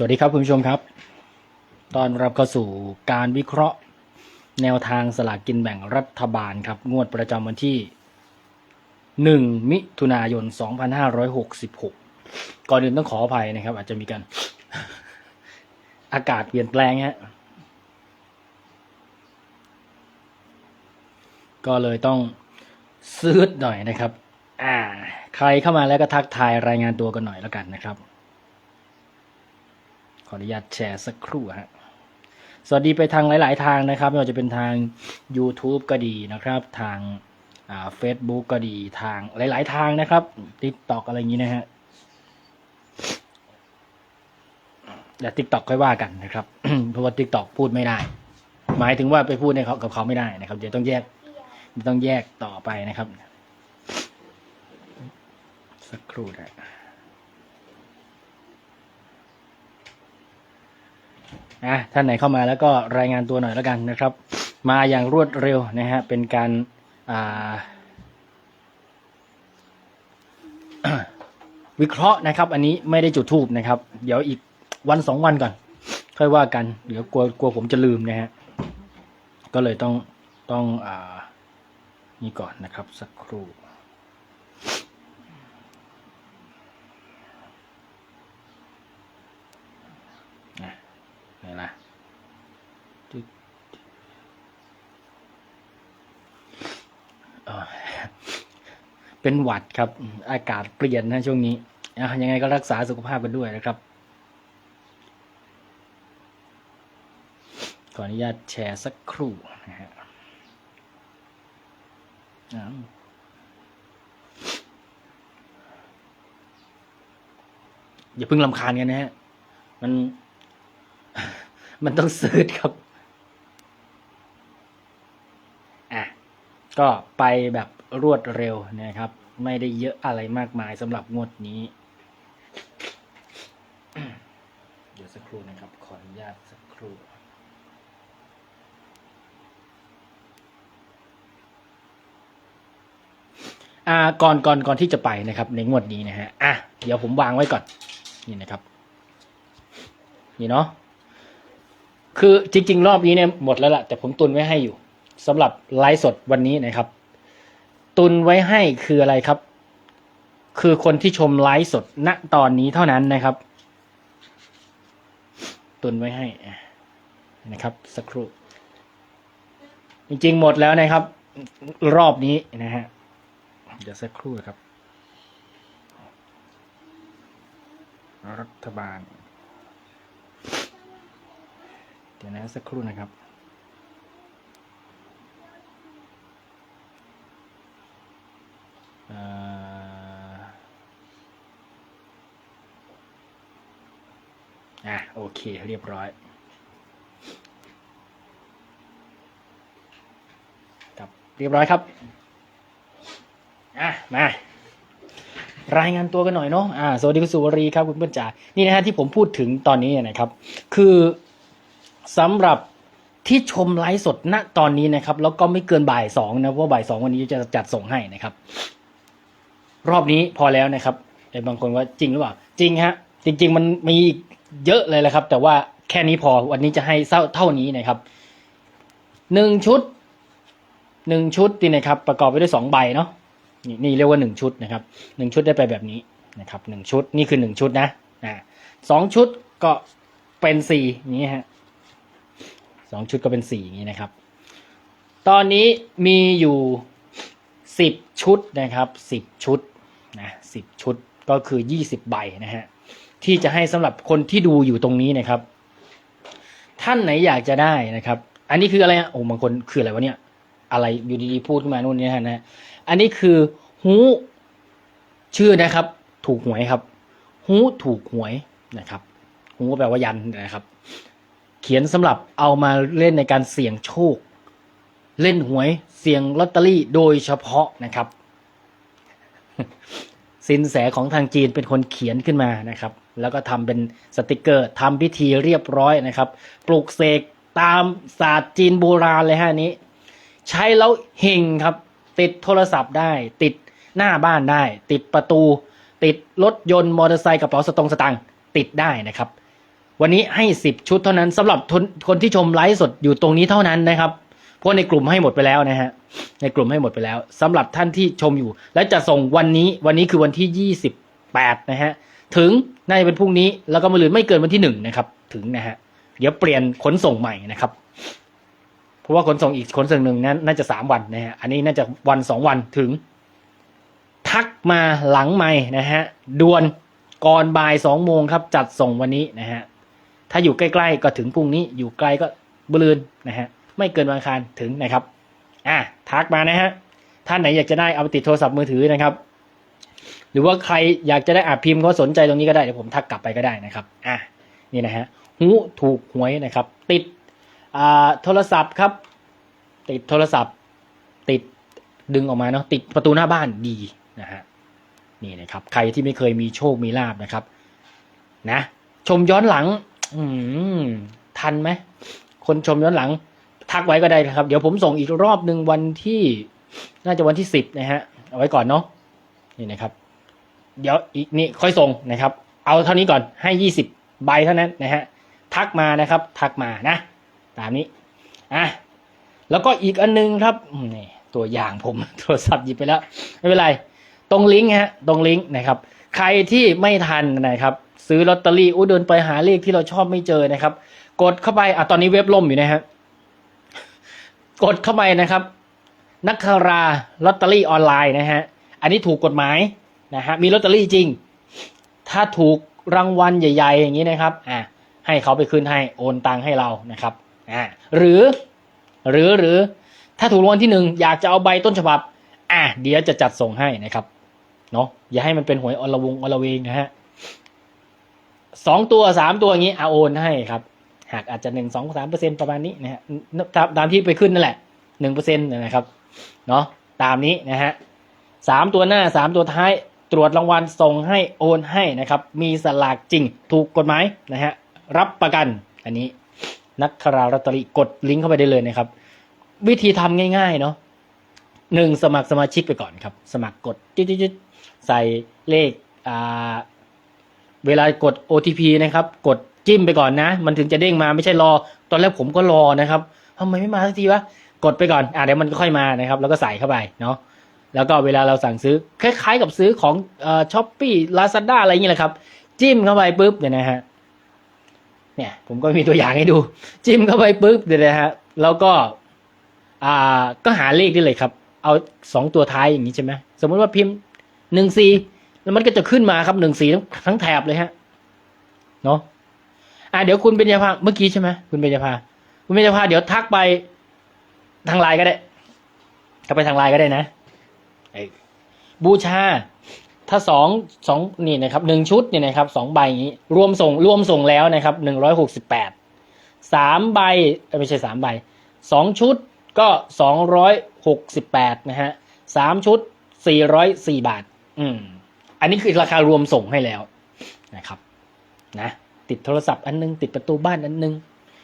สวัสดีครับคุณผู้ชมครับ ตอนรับเข้าสู่การวิเคราะห์แนวทางสลากกินแบ่งรัฐบาลครับ งวดประจำวันที่ 1 มิถุนายน 2566 ก่อนอื่นต้องขออภัยนะครับ อาจจะมีการอากาศเปลี่ยนแปลงฮะ ก็เลยต้องซื้อหน่อยนะครับ อ่า ใครเข้ามาแล้วก็ทักทายรายงานตัวกันหน่อยแล้วกันนะครับ ขออนุญาตแชร์สักครู่ฮะสวัสดีไปทางหลาย ๆ ทางนะครับ ไม่ว่าจะเป็นทาง YouTube ก็ดีนะครับ ทางเฟซบุ๊กก็ดีทางหลาย ๆ ทางนะครับ TikTok อะไรอย่างนี้นะฮะแต่ TikTok ค่อยว่ากันนะครับ เพราะว่า TikTok พูดไม่ได้ หมายถึงว่าไปพูดในเขากับเขาไม่ได้นะครับ เดี๋ยวต้องแยกต้องแยกต่อไปนะครับ สักครู่นะ นะท่านไหนเข้ามาแล้วก็รายงานตัวหน่อยแล้วกันนะครับ มาอย่างรวดเร็วนะฮะเป็นการอ่าวิเคราะห์นะครับ อันนี้ไม่ได้จุดทูบนะครับ เดี๋ยวอีกวันสองวันก่อน ค่อยว่ากัน เดี๋ยวกลัวกลัวผมจะลืมนะฮะก็เลยต้องต้องอ่านี่ก่อนนะครับสักครู่ นะไหนล่ะจึ๊กเป็นหวัดครับ อากาศเปลี่ยนนะช่วงนี้อะยังไงก็รักษาสุขภาพกันด้วยนะครับ ขออนุญาตแชร์สักครู่นะฮะอ้าวอย่าเพิ่งลำคาญกันนะฮะ มัน มันต้องซื้อครับ อะ ก็ไปแบบรวดเร็วนะครับ ไม่ได้เยอะอะไรมากมายสำหรับงวดนี้ เดี๋ยวสักครู่นะครับ ขออนุญาตสักครู่อ่าก่อนก่อนก่อนที่จะไปนะครับ ในงวดนี้นะฮะอะเดี๋ยวผมวางไว้ก่อน นี่นะครับ นี่เนาะ คือจริง ๆ รอบนี้เนี่ยหมดแล้วล่ะแต่ผมตุนไว้ให้อยู่สำหรับไลฟ์สดวันนี้นะครับ ตุนไว้ให้คืออะไรครับ คือคนที่ชมไลฟ์สดณตอนนี้เท่านั้นนะครับ ตุนไว้ให้นะครับ สักครู่ จริง ๆ หมดแล้วนะครับ รอบนี้นะฮะเดี๋ยวสักครู่ครับ รัฐบาล เดี๋ยวนะสักครู่นะครับอ่าอะโอเคเรียบร้อย ครับเรียบร้อยครับอะมารายงานตัวกันหน่อยเนาะอ่าสวัสดีคุณสุวรีครับคุณเพื่อนจ๋านี่นะฮะที่ผมพูดถึงตอนนี้นะครับ คือ สำหรับที่ชมไลฟ์สดณตอนนี้นะครับ แล้วก็ไม่เกินบ่ายสองนะเพราะบ่ายสองวันนี้จะจัดส่งให้นะครับ รอบนี้พอแล้วนะครับแต่บางคนว่าจริงหรือเปล่า จริงฮะ จริง ๆ มันมีเยอะเลยแหละครับ แต่ว่าแค่นี้พอวันนี้จะให้เท่านี้นะครับหนึ่งชุดหนึ่งชุดนี่นะครับ ประกอบไปด้วยสองใบเนาะนี่นี่เรียกว่าหนึ่งชุดนะครับหนึ่งชุดได้ไปแบบนี้นะครับหนึ่งชุดนี่คือหนึ่งชุดนะอ่าสองชุดก็เป็นสี่นี้ฮะ สองชุดก็เป็นสี่อย่างนี้นะครับ ตอนนี้มีอยู่สิบชุดนะครับสิบชุดนะสิบชุดก็คือยี่สิบใบนะฮะที่จะให้สำหรับคนที่ดูอยู่ตรงนี้นะครับ ท่านไหนอยากจะได้นะครับ อันนี้คืออะไรอะโอ้บางคนคืออะไรวะเนี่ย อะไรอยู่ดีๆพูดขึ้นมานู่นนี่นะฮะอันนี้คือฮูชื่อนะครับ ถูกหวยครับฮูถูกหวยนะครับฮูแปลว่ายันนะครับ ขียนสำหรับเอามาเล่นในการเสี่ยงโชค เล่นหวยเสี่ยงลอตเตอรี่โดยเฉพาะนะครับ สินแสของทางจีนเป็นคนเขียนขึ้นมานะครับ แล้วก็ทำเป็นสติกเกอร์ทำพิธีเรียบร้อยนะครับ ปลูกเสกตามศาสตร์จีนโบราณเลยฮะนนี้ ใช้แล้วเฮงครับ ติดโทรศัพท์ได้ ติดหน้าบ้านได้ ติดประตู ติดรถยนต์มอเตอร์ไซค์กระเป๋าสตงค์สตังค์ติดได้นะครับ วันนี้ให้สิบชุดเท่านั้นสำหรับคนคนที่ชมไลฟ์สดอยู่ตรงนี้เท่านั้นนะครับ เพราะในกลุ่มให้หมดไปแล้วนะฮะ ในกลุ่มให้หมดไปแล้วสำหรับท่านที่ชมอยู่ และจะส่งวันนี้วันนี้คือวันที่ยี่สิบแปดนะฮะ ถึงน่าจะเป็นพรุ่งนี้แล้วก็มะรืนไม่เกินวันที่หนึ่งนะครับ ถึงนะฮะ เดี๋ยวเปลี่ยนขนส่งใหม่นะครับ เพราะว่าขนส่งอีกขนส่งหนึ่งนั้นน่าจะสามวันนะฮะ อันนี้น่าจะวันสองวันถึง ทักมาหลังไม่นะฮะด่วนก่อนบ่ายสองโมงครับ จัดส่งวันนี้นะฮะ ถ้าอยู่ใกล้ๆก็ถึงพรุ่งนี้ อยู่ไกลก็บลืนนะฮะ ไม่เกินวันอังคารถึงนะครับ อะทักมานะฮะ ท่านไหนอยากจะได้เอาไปติดโทรศัพท์มือถือนะครับ หรือว่าใครอยากจะได้อะพิมพ์เขาสนใจตรงนี้ก็ได้เดี๋ยวผมทักกลับไปก็ได้นะครับ อะนี่นะฮะหูถูกหวยนะครับ ติดอ่าโทรศัพท์ครับ ติดโทรศัพท์ ติดดึงออกมาเนาะติดประตูหน้าบ้านดีนะฮะนี่นะครับ ใครที่ไม่เคยมีโชคมีลาบนะครับ นะ ชมย้อนหลัง อืมทันไหม คนชมย้อนหลัง ทักไว้ก็ได้นะครับ เดี๋ยวผมส่งอีกรอบหนึ่งวันที่ น่าจะวันที่สิบนะฮะ เอาไว้ก่อนเนาะนี่นะครับ เดี๋ยวอีกนี่ค่อยส่งนะครับ เอาเท่านี้ก่อนให้ยี่สิบใบเท่านั้นนะฮะทักมานะครับ ทักมานะ ตามนี้อะแล้วก็อีกอันนึงครับนี่ตัวอย่างผมโทรศัพท์หยิบไปแล้ว ไม่เป็นไร ตรงลิงก์ฮะ ตรงลิงก์นะครับ ใครที่ไม่ทันนะครับ ซื้อลอตเตอรี่อู้เดินไปหาเลขที่เราชอบไม่เจอนะครับ กดเข้าไปอะตอนนี้เว็บล่มอยู่นะฮะกดเข้าไปนะครับ นักคาราลอตเตอรี่ออนไลน์นะฮะอันนี้ถูกกฎหมายนะฮะมีลอตเตอรี่จริง ถ้าถูกรางวัลใหญ่ ๆ อย่างนี้นะครับอะให้เขาไปขึ้นให้โอนตังค์ให้เรานะครับอ่าหรือหรือหรือถ้าถูกรางวัลที่หนึ่งอยากจะเอาใบต้นฉบับ อะเดี๋ยวจะจัดส่งให้นะครับเนาะอย่าให้มันเป็นหวยอลวงอลเวงนะฮะ สองตัวสามตัวอย่างนี้เอาโอนให้ครับหากอาจจะหนึ่งสองสามเปอร์เซ็นประมาณนี้นะฮะตามที่ไปขึ้นนั่นแหละหนึ่งเปอร์เซ็นต์นะครับเนาะตามนี้นะฮะสามตัวหน้าสามตัวท้ายตรวจรางวัลส่งให้โอนให้นะครับ มีสลากจริงถูกกฎหมายนะฮะรับประกันอันนี้นักคาราลอตเตอรี่กดลิงก์เข้าไปได้เลยนะครับ วิธีทำง่ายๆเนาะหนึ่งสมัครสมาชิกไปก่อนครับ สมัครกดจิ๊ดๆใส่เลขอ่า เวลากด OTP นะครับ กดจิ้มไปก่อนนะ มันถึงจะเด้งมาไม่ใช่รอ ตอนแรกผมก็รอนะครับทำไมไม่มาสักทีวะ กดไปก่อน อ่าเดี๋ยวมันก็ค่อยมานะครับ แล้วก็ใส่เข้าไปเนาะ แล้วก็เวลาเราสั่งซื้อ คล้ายๆกับซื้อของช้อปปี้ลาซาด้าอะไรอย่างเงี้ยแหละครับ จิ้มเข้าไปปุ๊บเนี่ยนะฮะ เนี่ยผมก็มีตัวอย่างให้ดู จิ้มเข้าไปปุ๊บเนี่ยนะฮะ แล้วก็ อ่า ก็หาเลขได้เลยครับ เอาสองตัวท้ายอย่างนี้ใช่ไหม สมมติว่าพิมพ์หนึ่งสี่ แล้วมันก็จะขึ้นมาครับหนึ่งสีทั้งแถบเลยฮะ เนาะอ่าเดี๋ยวคุณเบญญาภาเมื่อกี้ใช่ไหมคุณเบญญาภาคุณเบญญาภาเดี๋ยวทักไปทางไลน์ก็ได้ทักไปทางไลน์ก็ได้นะบูชา ถ้าสองสองนี่นะครับหนึ่งชุดเนี่ยนะครับสองใบอย่างนี้ รวมส่งรวมส่งแล้วนะครับหนึ่งร้อยหกสิบแปดสามใบไม่ใช่สามใบสองชุดก็สองร้อยหกสิบแปดนะฮะสามชุดสี่ร้อยสี่บาท อืม อันนี้คือราคารวมส่งให้แล้วนะครับนะติดโทรศัพท์อันนึง ติดประตูบ้านอันนึง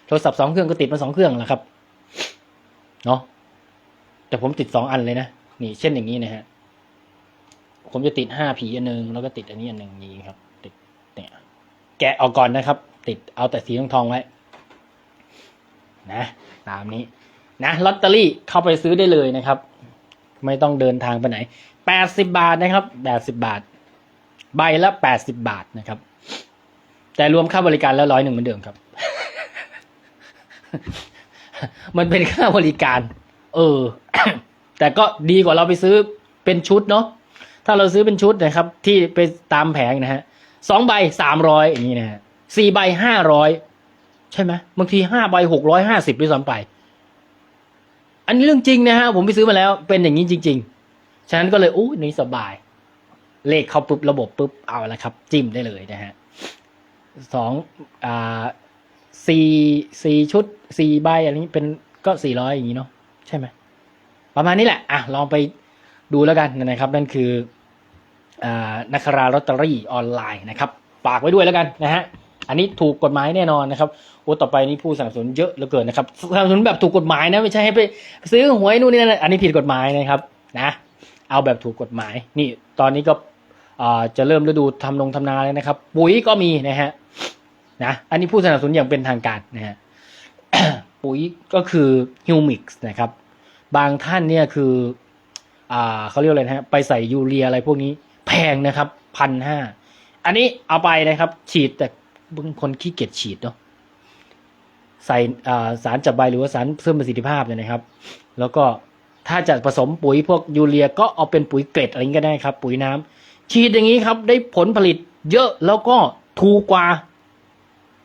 โทรศัพท์สองเครื่องก็ติดมาสองเครื่องแหละครับเนาะแต่ผมติดสองอันเลยนะนี่เช่นอย่างนี้นะฮะผมจะติดห้าผีอันนึงแล้วก็ติดอันนี้อันหนึ่งนี้ครับ ติดเนี่ยแกะออกก่อนนะครับ ติดเอาแต่สีทองทองไว้นะตามนี้นะลอตเตอรี่เข้าไปซื้อได้เลยนะครับ ไม่ต้องเดินทางไปไหนแปดสิบาทนะครับแปดสิบาท ใบละแปดสิบาทนะครับ แต่รวมค่าบริการแล้วร้อยหนึ่งเหมือนเดิมครับ มันเป็นค่าบริการ เออ แต่ก็ดีกว่าเราไปซื้อเป็นชุดเนาะถ้าเราซื้อเป็นชุดนะครับ ที่ไปตามแผงนะฮะสองใบสามร้อยอย่างนี้นะฮะสี่ใบห้าร้อยใช่ไหมบางทีห้าใบหกร้อยห้าสิบด้วยซ้ำไป อันนี้เรื่องจริงนะฮะผมไปซื้อมาแล้วเป็นอย่างนี้จริง ๆ ฉะนั้นก็เลยอู้นี่สบาย เลขเข้าปุ๊บระบบปุ๊บเอาละครับ จิ้มได้เลยนะฮะสองอ่าสี่สี่ชุดสี่ใบอันนี้เป็นก็สี่ร้อยอย่างนี้เนาะใช่ไหมประมาณนี้แหละอะลองไปดูแล้วกันนะครับ นั่นคืออ่านักคราลอตเตอรี่ออนไลน์นะครับฝากไว้ด้วยแล้วกันนะฮะอันนี้ถูกกฎหมายแน่นอนนะครับโอ้ต่อไปนี้ผู้สนับสนุนเยอะเหลือเกินนะครับสนับสนุนแบบถูกกฎหมายนะไม่ใช่ให้ไปซื้อหวยนู่นนี่นั่นอันนี้ผิดกฎหมายนะครับนะ เอาแบบถูกกฎหมาย นี่ตอนนี้ก็ จะเริ่มฤดูทำลงทำนาแล้วนะครับ ปุ๋ยก็มีนะฮะนะอันนี้ผู้สนับสนุนอย่างเป็นทางการนะฮะปุ๋ยก็คือฮิวมิกส์นะครับ บางท่านเนี่ยคืออ่าเขาเรียกอะไรนะฮะไปใส่ยูเรียอะไรพวกนี้แพงนะครับพันห้าอันนี้เอาไปนะครับ ฉีดแต่บางคนขี้เกียจฉีดเนาะใส่สารจับใบหรือว่าสารเพิ่มประสิทธิภาพเนี่ยนะครับ แล้วก็ถ้าจะผสมปุ๋ยพวกยูเรียก็เอาเป็นปุ๋ยเกล็ดอะไรก็ได้ครับ ปุ๋ยน้ำ ฉีดอย่างนี้ครับ ได้ผลผลิตเยอะแล้วก็ถูกกว่า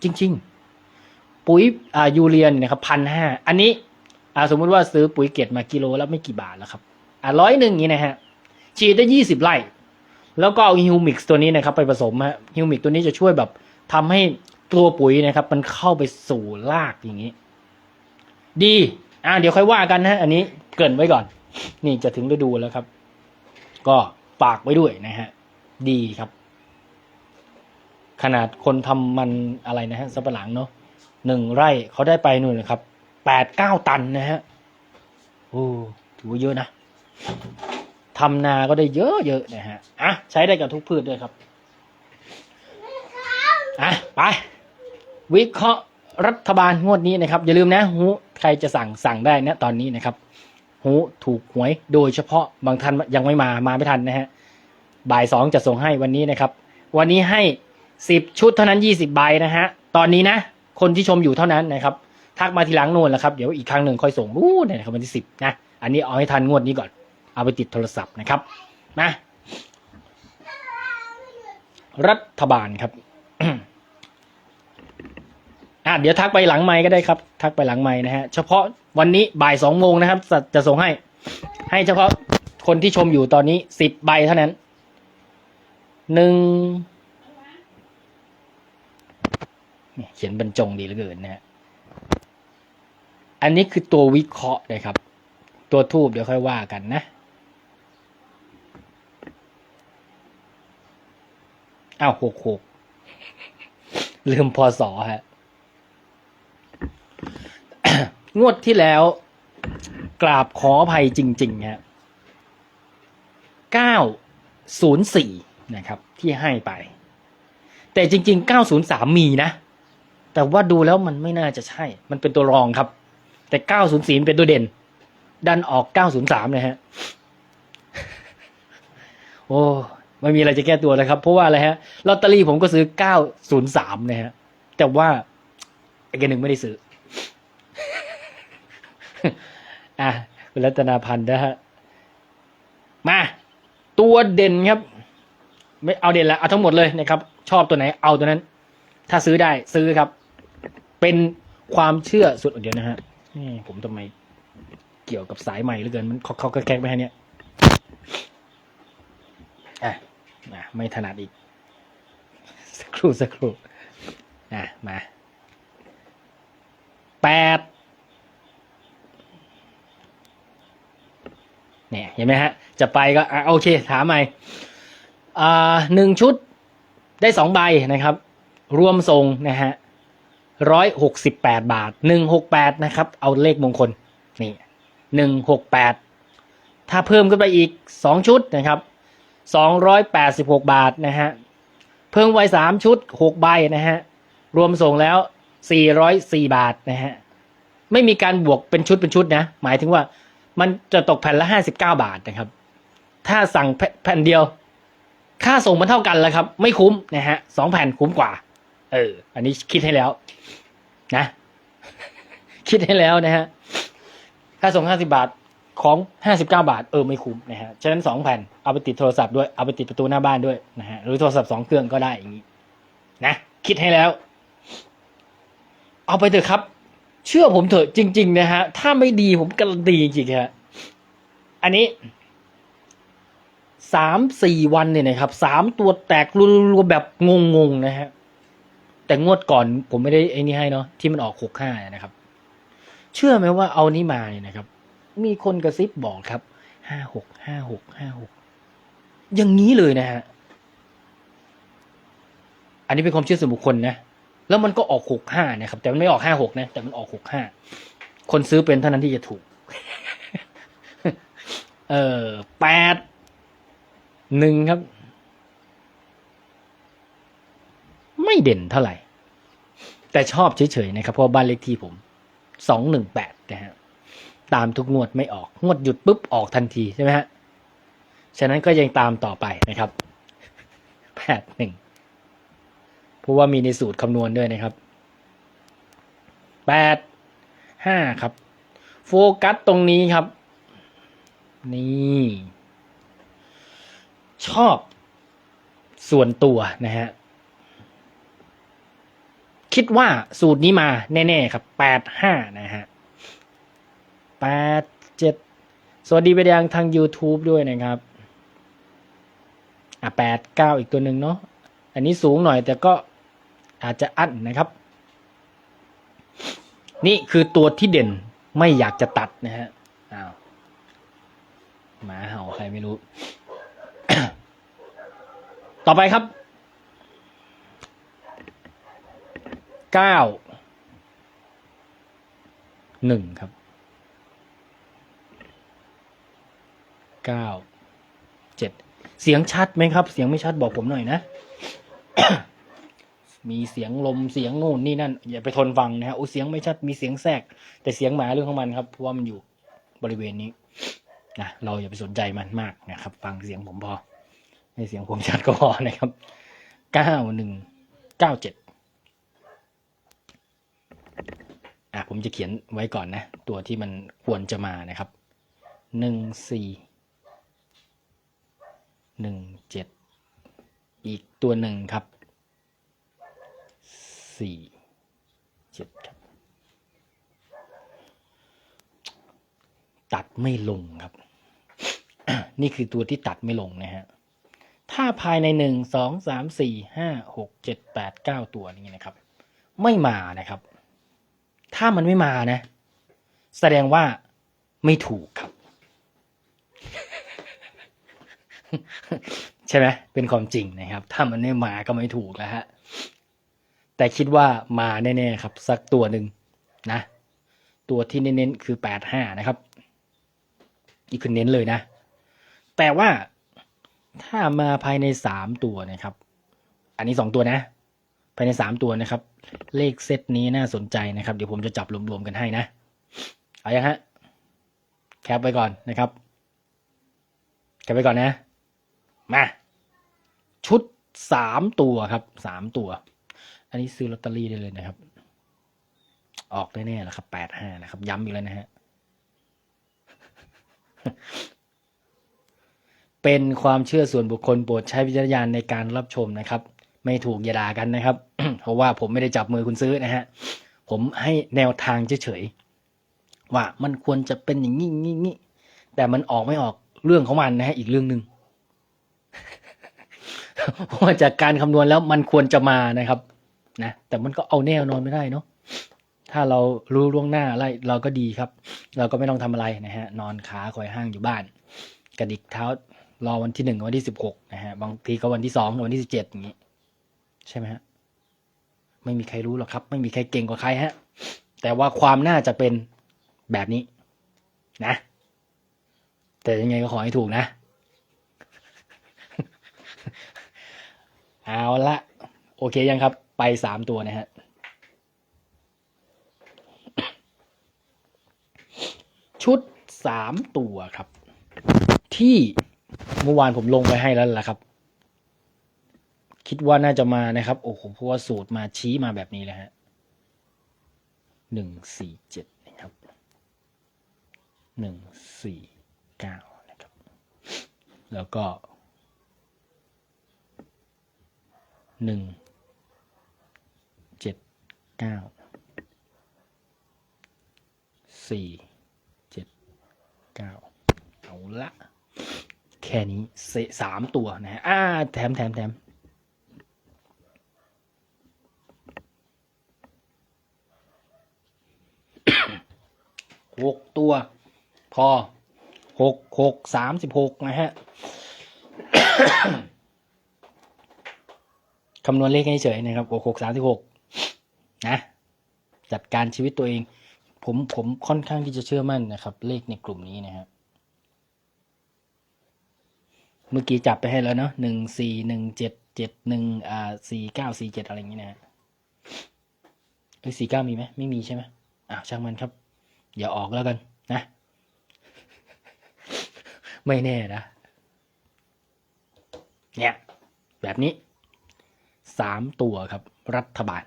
จริง ๆ ปุ๋ยอ่ายูเรียนนะครับพันห้าอันนี้อ่าสมมุติว่าซื้อปุ๋ยเกล็ดมากิโลแล้วไม่กี่บาทแล้วครับอ่าร้อยหนึ่งนี้นะฮะฉีดได้ยี่สิบไร่แล้วก็เอาฮิวมิกซ์ตัวนี้นะครับ ไปผสมฮะฮิวมิกตัวนี้จะช่วยแบบทำให้ตัวปุ๋ยนะครับ มันเข้าไปสู่รากอย่างนี้ ดีอ่าเดี๋ยวค่อยว่ากันนะอันนี้เกินไว้ก่อน นี่จะถึงฤดูแล้วครับ ก็ ฝากไว้ด้วยนะฮะ ดีครับ ขนาดคนทำมันอะไรนะฮะสับปะหลังเนาะหนึ่งไร่เขาได้ไปนู่นนะครับแปดเก้าตันนะฮะโอ้ถือว่าเยอะนะทำนาก็ได้เยอะเยอะๆนะฮะอะใช้ได้กับทุกพืชด้วยครับอะไป วิเคราะห์รัฐบาลงวดนี้นะครับ อย่าลืมนะหูใครจะสั่งสั่งได้นะตอนนี้นะครับ หูถูกหวย โดยเฉพาะบางท่านยังไม่มามาไม่ทันนะฮะบ่ายสองจะส่งให้วันนี้นะครับ วันนี้ให้สิบชุดเท่านั้นยี่สิบใบนะฮะตอนนี้นะ คนที่ชมอยู่เท่านั้นนะครับทักมาทีหลังโน่นแหละครับเดี๋ยวอีกครั้งหนึ่งค่อยส่งรู้นะครับวันที่สิบนะอันนี้เอาให้ทันงวดนี้ก่อน เอาไปติดโทรศัพท์นะครับนะรัฐบาลครับ อะเดี๋ยวทักไปหลังไม้ก็ได้ครับ ทักไปหลังไม้นะฮะ เฉพาะวันนี้บ่ายสองโมงนะครับ จะส่งให้ ให้เฉพาะคนที่ชมอยู่ตอนนี้สิบใบเท่านั้นหนึ่งเนี่ยเขียนบรรจงดีเหลือเกินนะฮะ อันนี้คือตัววิเคราะห์นะครับ ตัวทูบเดี๋ยวค่อยว่ากันนะอ้าวหกหกลืมพอสอฮะ งวดที่แล้ว กราบขออภัยจริง ๆ ฮะเก้าศูนะครับ ที่ให้ไป แต่จริงๆเก้าศูนย์สามมีนะ แต่ว่าดูแล้วมันไม่น่าจะใช่ มันเป็นตัวรองครับ แต่เก้าศูนย์สี่เป็นตัวเด่น ดันออกเก้าศูนะฮะ โอ้ไม่มีอะไรจะแก้ตัวแล้วครับ เพราะว่าอะไรฮะลอตเตอรี่ผมก็ซื้อเก้าศูนะฮะ แต่ว่าไอ้กหนึ่งไม่ได้ซื้อ อะคุณรัตนาพันธ์นะฮะมา ตัวเด่นครับ ไม่เอาเด่นล้วเอาทั้งหมดเลยนะครับ ชอบตัวไหนเอาตัวนั้น ถ้าซื้อได้ซื้อครับ เป็นความเชื่อสุดเดียวนะฮะนี่ผมทำไมเกี่ยวกับสายใหม่เหลือเกินมันเขาเขาแกงไปฮะเนี่ยอะมาไม่ถนัดอีก สักครู่สักครู่อะมาแปด เนี่ยเห็นไหมฮะ จะไปก็อะโอเค ถามใหม่อ่าหนึ่งชุดได้สองใบนะครับ รวมทรงนะฮะร้อยหกสิบแปดบาทหนึ่งหกแปดนะครับ เอาเลขมงคลนี่หนึ่งหกแปดถ้าเพิ่มขึ้นไปอีกสองชุดนะครับสองร้อยแปดสิบหกบาทนะฮะเพิ่มไว้สามชุดหกใบนะฮะรวมส่งแล้วสี่ร้อยสี่บาทนะฮะไม่มีการบวกเป็นชุดเป็นชุดนะ หมายถึงว่า มันจะตกแผ่นละห้าสิบเก้าบาทนะครับ ถ้าสั่งแผ่นเดียว ค่าส่งมันเท่ากันแล้วครับ ไม่คุ้มนะฮะสองแผ่นคุ้มกว่า เออ อันนี้คิดให้แล้ว นะ คิดให้แล้วนะฮะค่าส่งห้าสิบาทของห้าสิบเก้าบาท เออไม่คุ้มนะฮะฉะนั้นสองแผ่นเอาไปติดโทรศัพท์ด้วยเอาไปติดประตูหน้าบ้านด้วยนะฮะหรือโทรศัพท์สองเครื่องก็ได้อย่างนี้นะคิดให้แล้ว เอาไปเถอะครับ เชื่อผมเถอะจริง ๆ นะฮะ ถ้าไม่ดีผมการันตีจริงๆฮะ อันนี้สามสี่วันเนี่ยนะครับสามตัวแตกรัวๆแบบงงๆนะฮะ แต่งวดก่อนผมไม่ได้ไอ้นี่ให้เนาะที่มันออกหกห้านะครับ เชื่อไหมว่าเอานี้มาเนี่ยนะครับ มีคนกระซิบบอกครับห้าหกห้าหกห้าหกอย่างนี้เลยนะฮะ อันนี้เป็นความเชื่อส่วนบุคคลนะ แล้วมันก็ออกหกห้านะครับ แต่มันไม่ออกห้าหกนะ แต่มันออกหกห้าคนซื้อเป็นเท่านั้นที่จะถูก เออแปดหนึ่งครับ ไม่เด่นเท่าไหร่ แต่ชอบเฉยๆนะครับ เพราะบ้านเลขที่ผมสองหนึ่งแปดนะฮะตามทุกงวดไม่ออก งวดหยุดปุ๊บออกทันทีใช่ไหมฮะ ฉะนั้นก็ยังตามต่อไปนะครับแปดหนึ่ง เพราะว่ามีในสูตรคำนวณด้วยนะครับแปดห้าครับ โฟกัสตรงนี้ครับ นี่ ชอบส่วนตัวนะฮะ คิดว่าสูตรนี้มาแน่ๆครับแปดห้านะฮะแปดเจ็ดสวัสดีไปยังทาง YouTube ด้วยนะครับอะแปดเก้าอีกตัวหนึ่งเนาะ อันนี้สูงหน่อยแต่ก็ อาจจะอั้นนะครับ นี่คือตัวที่เด่นไม่อยากจะตัดนะฮะอ้าวหมาเห่าใครไม่รู้ ต่อไปครับเก้าหนึ่งครับเก้าเจ็ดเสียงชัดไหมครับ เสียงไม่ชัดบอกผมหน่อยนะ มีเสียงลมเสียงนู่นนี่นั่น อย่าไปทนฟังนะฮะโอ้เสียงไม่ชัดมีเสียงแทรก แต่เสียงหมาเรื่องของมันครับเพราะว่ามันอยู่บริเวณนี้นะเราอย่าไปสนใจมันมากนะครับ ฟังเสียงผมพอให้เสียงผมชัดก็พอนะครับเก้าหนึ่งเก้าเจ็ดอะผมจะเขียนไว้ก่อนนะ ตัวที่มันควรจะมานะครับหนึ่งสี่หนึ่งเจ็ดอีกตัวหนึ่งครับ สี่เจ็ดครับ ตัดไม่ลงครับ นี่คือตัวที่ตัดไม่ลงนะฮะ ถ้าภายในหนึ่งสองสามสี่ห้าหกเจ็ดแปดเก้าตัวนี้นะครับ ไม่มานะครับ ถ้ามันไม่มานะ แสดงว่าไม่ถูกครับ ใช่ไหมเป็นความจริงนะครับ ถ้ามันไม่มาก็ไม่ถูกแล้วฮะ แต่คิดว่ามาแน่ๆครับ สักตัวหนึ่งนะ ตัวที่เน้นๆคือแปดห้านะครับอีกคือเน้นเลยนะ แต่ว่าถ้ามาภายในสามตัวนะครับ อันนี้สองตัวนะ ภายในสามตัวนะครับ เลขเซตนี้น่าสนใจนะครับ เดี๋ยวผมจะจับรวมๆกันให้นะ เอายังฮะ แคปไว้ก่อนนะครับ แคปไว้ก่อนนะ มา ชุดสามตัวครับสามตัว อันนี้ซื้อลอตเตอรี่ได้เลยนะครับ ออกแน่ๆแล้วครับแปดห้านะครับ ย้ำอีกแล้วนะฮะ เป็นความเชื่อส่วนบุคคลโปรดใช้วิจารณญาณในการรับชมนะครับ ไม่ถูกอย่าด่ากันนะครับ เพราะว่าผมไม่ได้จับมือคุณซื้อนะฮะ ผมให้แนวทางเฉยๆว่ามันควรจะเป็นอย่างนี้นี้นี้แต่มันออกไม่ออกเรื่องของมันนะฮะ อีกเรื่องหนึ่งเพราะจากการคำนวณแล้วมันควรจะมานะครับ นะแต่มันก็เอาแน่นอนไม่ได้เนาะถ้าเรารู้ล่วงหน้าอะไรเราก็ดีครับ เราก็ไม่ต้องทำอะไรนะฮะนอนขาคอยห้างอยู่บ้าน กระดิกเท้ารอวันที่หนึ่งวันที่สิบหกนะฮะบางทีก็วันที่สองวันที่สิบเจ็ดอย่างนี้ ใช่ไหมฮะไม่มีใครรู้หรอกครับ ไม่มีใครเก่งกว่าใครฮะ แต่ว่าความน่าจะเป็นแบบนี้ นะ แต่ยังไงก็ขอให้ถูกนะ เอาละโอเคยังครับ ไปสามตัวนะฮะชุดสามตัวครับ ที่เมื่อวานผมลงไปให้แล้วล่ะครับ คิดว่าน่าจะมานะครับ โอ้โหเพราะว่าสูตรมาชี้มาแบบนี้เลยฮะหนึ่งสี่เจ็ดนะครับหนึ่งสี่เก้านะครับ แล้วก็หนึ่ง เก้าสี่เจ็ดเก้าเอาละ แค่นี้เสสามตัวนะฮะอ่าแถมแถมแถมหกตัว พอหกหกสามสิบหกนะฮะคำนวณเลขให้เฉยนะครับหกหกสามสิบหก นะจัดการชีวิตตัวเอง ผมผมค่อนข้างที่จะเชื่อมั่นนะครับ เลขในกลุ่มนี้นะฮะเมื่อกี้จับไปให้แล้วเนาะหนึ่งสี่หนึ่งเจ็ดเจ็ดหนึ่งอ่าสี่เก้าสี่เจ็ดอะไรอย่างนี้นะฮะเลขสี่เก้ามีไหมไม่มีใช่ไหมอ้าวช่างมันครับ อย่าออกแล้วกันนะ ไม่แน่นะ เนี่ย แบบนี้สามตัวครับ รัฐบาล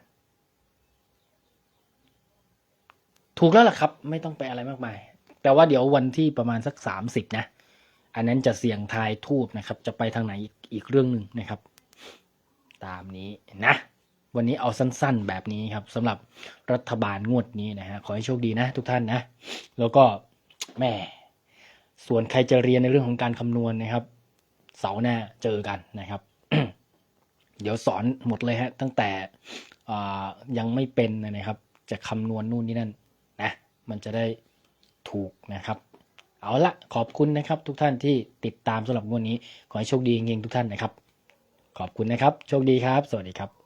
ถูกแล้วล่ะครับ ไม่ต้องไปอะไรมากมาย แต่ว่าเดี๋ยววันที่ประมาณสักสามสิบนะ อันนั้นจะเสี่ยงทายทูบนะครับ จะไปทางไหนอีกเรื่องหนึ่งนะครับ ตามนี้นะ วันนี้เอาสั้นๆแบบนี้ครับสำหรับรัฐบาลงวดนี้นะฮะขอให้โชคดีนะ ทุกท่านนะ แล้วก็แม่ส่วนใครจะเรียนในเรื่องของการคำนวณนะครับ เสาร์หน้าเจอกันนะครับ เดี๋ยวสอนหมดเลยฮะตั้งแต่อายังไม่เป็นนะครับ จะคำนวณนู่นนี่นั่น มันจะได้ถูกนะครับ เอาละขอบคุณนะครับ ทุกท่านที่ติดตามสำหรับงวดนี้ ขอให้โชคดีเงๆทุกท่านนะครับ ขอบคุณนะครับ โชคดีครับ สวัสดีครับ